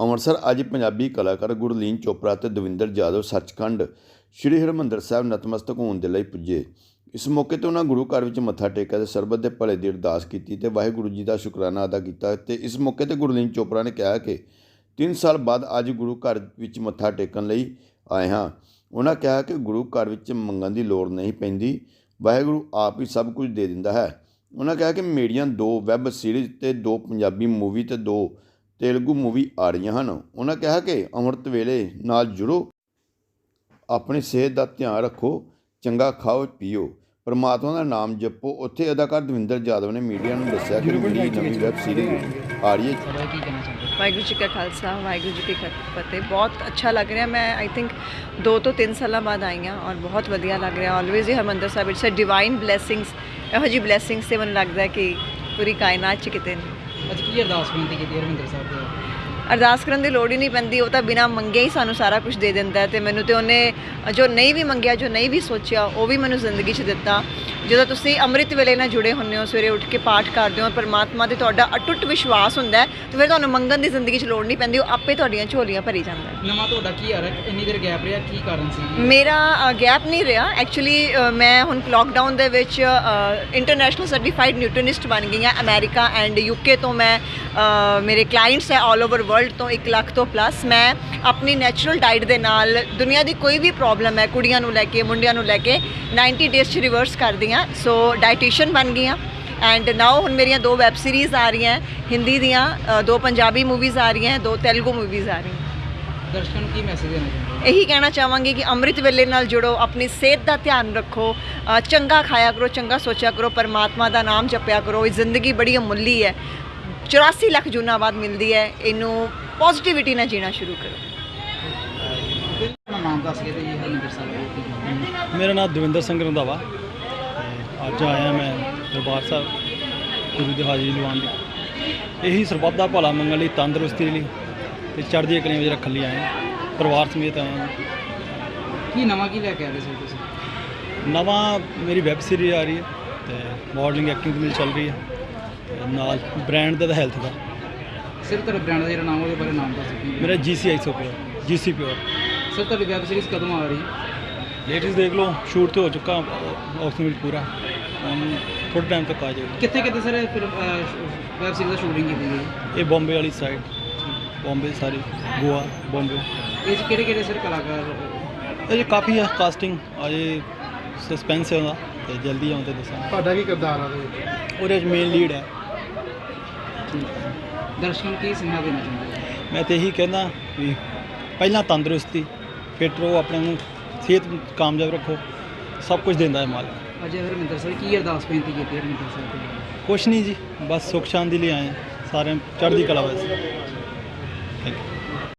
ਅੰਮ੍ਰਿਤਸਰ ਅੱਜ ਪੰਜਾਬੀ ਕਲਾਕਾਰ ਗੁਰਲੀਨ ਚੋਪੜਾ ਅਤੇ ਦਵਿੰਦਰ ਜਾਦਵ ਸੱਚਖੰਡ ਸ੍ਰੀ ਹਰਿਮੰਦਰ ਸਾਹਿਬ ਨਤਮਸਤਕ ਹੋਣ ਦੇ ਲਈ ਪੁੱਜੇ। ਇਸ ਮੌਕੇ ਤੇ ਉਹਨਾਂ ਗੁਰੂ ਘਰ ਵਿੱਚ ਮੱਥਾ ਟੇਕਿਆ ਤੇ ਸਰਬਤ ਦੇ ਭਲੇ ਦੀ ਅਰਦਾਸ ਕੀਤੀ ਤੇ ਵਾਹਿਗੁਰੂ ਜੀ ਦਾ ਸ਼ੁਕਰਾਨਾ ਅਦਾ ਕੀਤਾ ਤੇ ਇਸ ਮੌਕੇ ਤੇ ਗੁਰਲੀਨ ਚੋਪੜਾ ਨੇ ਕਿਹਾ ਕਿ 3 ਸਾਲ ਬਾਅਦ ਅੱਜ ਗੁਰੂ ਘਰ ਵਿੱਚ ਮੱਥਾ ਟੇਕਣ ਲਈ ਆਏ ਹਾਂ। ਉਹਨਾਂ ਕਿਹਾ ਕਿ ਗੁਰੂ ਘਰ ਵਿੱਚ ਮੰਗਣ ਦੀ ਲੋੜ ਨਹੀਂ ਪੈਂਦੀ, ਵਾਹਿਗੁਰੂ ਆਪ ਹੀ ਸਭ ਕੁਝ ਦੇ ਦਿੰਦਾ ਹੈ। ਉਹਨਾਂ ਕਿਹਾ ਕਿ ਮੇਰੀਆਂ ਦੋ ਵੈਬ ਸੀਰੀਜ਼ ਤੇ ਦੋ ਪੰਜਾਬੀ ਮੂਵੀ ਤੇ ਦੋ ਤੇਲਗੂ ਮੂਵੀ ਆ ਰਹੀਆਂ ਹਨ। ਉਹਨਾਂ ਕਿਹਾ ਕਿ ਅੰਮ੍ਰਿਤ ਵੇਲੇ ਨਾਲ ਜੁੜੋ ਆਪਣੀ ਸਿਹਤ ਦਾ ਧਿਆਨ ਰੱਖੋ ਚੰਗਾ ਖਾਓ ਪੀਓ। ਪਰਮਾਤਮਾ ਦਾ ਨਾਮ ਜਪੋ। ਉੱਥੇ ਅਦਾਕਾਰ ਦਵਿੰਦਰ ਜਾਦਵ ਨੇ ਮੀਡੀਆ ਨੂੰ ਦੱਸਿਆ ਕਿ ਮੇਰੀ ਨਵੀਂ ਵੈਬ ਸੀਰੀਜ਼ ਆ ਰਹੀ ਹੈ। ਸਰ ਕੀ ਕਹਿਣਾ ਚਾਹੁੰਦੇ? ਹੋ? ਵਾਹਿਗੁਰੂ ਜੀ ਕਾ ਖਾਲਸਾ ਵਾਹਿਗੁਰੂ ਜੀ ਕੀ ਫਤਿਹ। ਬਹੁਤ ਅੱਛਾ ਲੱਗ ਰਿਹਾ। ਮੈਂ ਆਈ ਥਿੰਕ 2 ਤੋਂ 3 ਸਾਲਾਂ ਬਾਅਦ ਆਈ ਹਾਂ ਔਰ ਬਹੁਤ ਵਧੀਆ ਲੱਗ ਰਿਹਾ। Always he Harmandir Sahib it's a divine blessings ਇਹੋ ਜਿਹੀ ਬਲੇਸਿੰਗਸ ਤੇ ਮੈਨੂੰ ਲੱਗਦਾ ਹੈ ਕਿ ਪੂਰੀ ਕਾਇਨਾਤ 'ਚ ਕਿਤੇ ਨਹੀਂ ਅੱਜ ਕੀ ਅਰਦਾਸ ਬੇਨਤੀ ਕੀਤੀ ਹਰਮਿੰਦਰ ਸਾਹਿਬ ਦੇ? ਅਰਦਾਸ ਕਰਨ ਦੀ ਲੋੜ ਹੀ ਨਹੀਂ ਪੈਂਦੀ, ਉਹ ਤਾਂ ਬਿਨਾ ਮੰਗੇ ਹੀ ਸਾਨੂੰ ਸਾਰਾ ਕੁਝ ਦੇ ਦਿੰਦਾ ਤੇ ਮੈਨੂੰ ਤੇ ਉਹਨੇ, ਜੋ ਨਹੀਂ ਵੀ ਮੰਗਿਆ, ਜੋ ਨਹੀਂ ਵੀ ਸੋਚਿਆ, ਉਹ ਵੀ ਮੈਨੂੰ ਜ਼ਿੰਦਗੀ 'ਚ ਦਿੱਤਾ। ਜਦੋਂ ਤੁਸੀਂ ਅੰਮ੍ਰਿਤ ਵੇਲੇ ਨਾਲ ਜੁੜੇ ਹੁੰਦੇ ਹੋ ਸਵੇਰੇ ਉੱਠ ਕੇ ਪਾਠ ਕਰਦੇ ਹੋ ਪਰਮਾਤਮਾ ਤੇ ਤੁਹਾਡਾ ਅਟੁੱਟ ਵਿਸ਼ਵਾਸ ਹੁੰਦਾ ਹੈ ਤੇ ਫਿਰ ਤੁਹਾਨੂੰ ਮੰਗਣ ਦੀ ਜ਼ਿੰਦਗੀ 'ਚ ਲੋੜ ਨਹੀਂ ਪੈਂਦੀ ਉਹ ਆਪੇ ਤੁਹਾਡੀਆਂ ਝੋਲੀਆਂ ਭਰੀ ਜਾਂਦਾ ਹੈ। ਨਵਾਂ ਤੁਹਾਡਾ ਕੀ ਆ ਰਿਹਾ? ਇੰਨੀ ਦੇਰ ਗੈਪ ਰਿਹਾ ਕੀ ਕਾਰਨ ਸੀ? ਮੇਰਾ ਗੈਪ ਨਹੀਂ ਰਿਹਾ। ਐਕਚੁਅਲੀ ਮੈਂ ਹੁਣ ਲੋਕਡਾਊਨ ਦੇ ਵਿੱਚ ਇੰਟਰਨੈਸ਼ਨਲ ਸਰਟੀਫਾਈਡ ਨਿਊਟ੍ਰੀਨਿਸਟ ਬਣ ਗਈ ਹਾਂ ਅਮਰੀਕਾ ਐਂਡ ਯੂਕੇ ਤੋਂ ਮੈਂ ਮੇਰੇ ਕਲਾਇੰਟਸ ਹੈ ਆਲ ਓਵਰ ਵਰਲਡ ਤੋਂ 1 ਲੱਖ ਤੋਂ ਪਲੱਸ ਮੈਂ ਆਪਣੀ ਨੈਚੁਰਲ ਡਾਈਟ ਦੇ ਨਾਲ ਦੁਨੀਆ ਦੀ ਕੋਈ ਵੀ ਪ੍ਰੋਬਲਮ ਹੈ ਕੁੜੀਆਂ ਨੂੰ ਲੈ ਕੇ ਮੁੰਡਿਆਂ ਨੂੰ ਲੈ ਕੇ 90 ਡੇਜ਼ 'ਚ ਰਿਵਰਸ ਕਰਦੀ ਹਾਂ ਸੋ ਡਾਈਟੀਸ਼ੀਅਨ ਬਣ ਗਈ ਹਾਂ ਐਂਡ ਨਾਓ ਹੁਣ ਮੇਰੀਆਂ ਦੋ ਵੈਬ ਸੀਰੀਜ਼ ਆ ਰਹੀਆਂ ਹਿੰਦੀ ਦੀਆਂ ਅ, ਦੋ ਪੰਜਾਬੀ ਮੂਵੀਜ਼ ਆ ਰਹੀਆਂ ਦੋ ਤੇਲਗੂ ਮੂਵੀਜ਼ ਆ ਰਹੀਆਂ ਦਰਸ਼ਕਾਂ ਨੂੰ ਕੀ ਮੈਸੇਜ ਦੇਣਾ ਚਾਹੁੰਦੇ ਹੋ? ਇਹੀ ਕਹਿਣਾ ਚਾਹਾਂਗੀ ਕਿ ਅੰਮ੍ਰਿਤ ਵੇਲੇ ਨਾਲ ਜੁੜੋ ਆਪਣੀ ਸਿਹਤ ਦਾ ਧਿਆਨ ਰੱਖੋ। ਅ, ਚੰਗਾ ਖਾਇਆ ਕਰੋ ਚੰਗਾ ਸੋਚਿਆ ਕਰੋ ਪਰਮਾਤਮਾ ਦਾ ਨਾਮ ਜਪਿਆ ਕਰੋ। ਇਹ ਜ਼ਿੰਦਗੀ ਬੜੀ ਅਮੁੱਲੀ ਹੈ। 84 ਲੱਖ ਜੂਨਾਂ ਬਾਅਦ ਮਿਲਦੀ ਹੈ। ਇਹਨੂੰ ਪੋਜ਼ਿਟਿਵਿਟੀ ਨਾਲ ਜੀਣਾ ਸ਼ੁਰੂ ਕਰੋ। ਆਪਣਾ ਨਾਮ ਦੱਸ ਕੇ ਤੇ ਜੀ ਹਰਮਿੰਦਰ ਸਾਹਿਬ ਦੇ ਕੀ ਕਹਿਣਾ? ਮੇਰਾ ਨਾਮ ਦਵਿੰਦਰ ਸਿੰਘ ਰੰਧਾਵਾ। ਅੱਜ ਆਇਆ ਮੈਂ ਦਰਬਾਰ ਸਾਹਿਬ ਗੁਰੂ ਦੀ ਹਾਜ਼ਰੀ ਲਵਾਉਣ ਲਈ। ਇਹੀ ਸਰਬੱਤ ਦਾ ਭਲਾ ਮੰਗਣ ਲਈ ਤੰਦਰੁਸਤੀ ਲਈ ਤੇ ਚੜ੍ਹਦੀ ਕਲੀਆਂ ਵਿੱਚ ਰੱਖਣ ਲਈ ਹਾਂ। ਪਰਿਵਾਰ ਸਮੇਤ ਹਾਂ। ਕੀ ਨਵਾਂ ਕੀ ਲੈ ਕੇ ਆਏ ਸੀ ਤੁਸੀਂ? ਨਵਾਂ ਮੇਰੀ ਵੈਬ ਸੀਰੀਜ਼ ਆ ਰਹੀ ਹੈ ਤੇ ਮਾਡਲਿੰਗ ਐਕਟਿੰਗ ਮੇਰੀ ਚੱਲ ਰਹੀ ਹੈ ਨਾਲ ਬ੍ਰਾਂਡ ਦਾ ਹੈਲਥ ਦਾ। ਸਿਰ ਤੁਹਾਡੇ ਬ੍ਰਾਂਡ ਦਾ ਜਿਹੜਾ ਨਾਮ ਉਹਦੇ ਬਾਰੇ ਨਾਮ ਦੱਸ ਮੇਰਾ GCI super GC pure sir ਤੁਹਾਡੀ ਵੈਬ ਸੀਰੀਜ਼ ਕਦੋਂ ਆ ਰਹੀ? ਲੇਟੈਸਟ ਦੇਖ ਲਓ ਸ਼ੂਟ ਤੇ ਹੋ ਚੁੱਕਾ ਆਕਸੀਜਨ ਵਿੱਚ ਪੂਰਾ। ਥੋੜੇ ਟਾਈਮ ਤੱਕ ਆ ਜਾਏਗਾ ਕਿੱਥੇ ਕਿੱਥੇ ਸਰ ਫਿਲਮ ਵੈਬ ਸੀਰੀਜ਼ ਦਾ ਸ਼ੂਟਿੰਗ ਕੀਤੀ ਗਈ? ਇਹ ਬੰਬੇ ਵਾਲੀ ਸਾਈਡ ਬੰਬੇ ਸਾਰੀ ਗੋਆ ਬੰਬੇ। ਇਹ ਕਿਹੜੇ ਕਿਹੜੇ ਸਰ ਕਲਾਕਾਰ? ਅਜੇ ਕਾਫੀ ਹੈ ਕਾਸਟਿੰਗ ਅਜੇ ਸਸਪੈਂਸ ਹੈ ਉਹਦਾ ਤੇ ਜਲਦੀ ਆਉਂਦੇ ਦੱਸਾਂ ਤੁਹਾਡਾ ਕੀ ਕਿਰਦਾਰ ਆ ਉਹਦੇ ਉਹਦੇ ਮੇਨ ਲੀਡ ਹੈ। ਦਰਸ਼ਕਾਂ ਕੀ ਸੁਨੇਹਾ ਦੇਣਾ ਚਾਹੁੰਦੇ ਮੈਂ ਤੇ ਇਹੀ ਕਹਿੰਦਾ ਵੀ ਪਹਿਲਾਂ ਤੰਦਰੁਸਤੀ ਫਿੱਟ ਰਹੋ ਆਪਣੇ ਨੂੰ ਸਿਹਤ ਕਾਮਯਾਬ ਰੱਖੋ ਸਭ ਕੁਝ ਦਿੰਦਾ ਹੈ ਮਾਲਕ। ਅੱਜ ਹਰਮਿੰਦਰ ਸਰ ਕੀ ਅਰਦਾਸ ਬੇਨਤੀ ਕੀਤੀ ਹਰਮਿੰਦਰ ਦੇ ਕੁਛ ਨਹੀਂ ਜੀ ਬਸ ਸੁੱਖ ਸ਼ਾਂਤੀ ਲਈ ਆਏ ਹਾਂ। ਸਾਰਿਆਂ ਨੂੰ ਚੜ੍ਹਦੀ ਕਲਾ ਵਾਸਤੇ। Thank you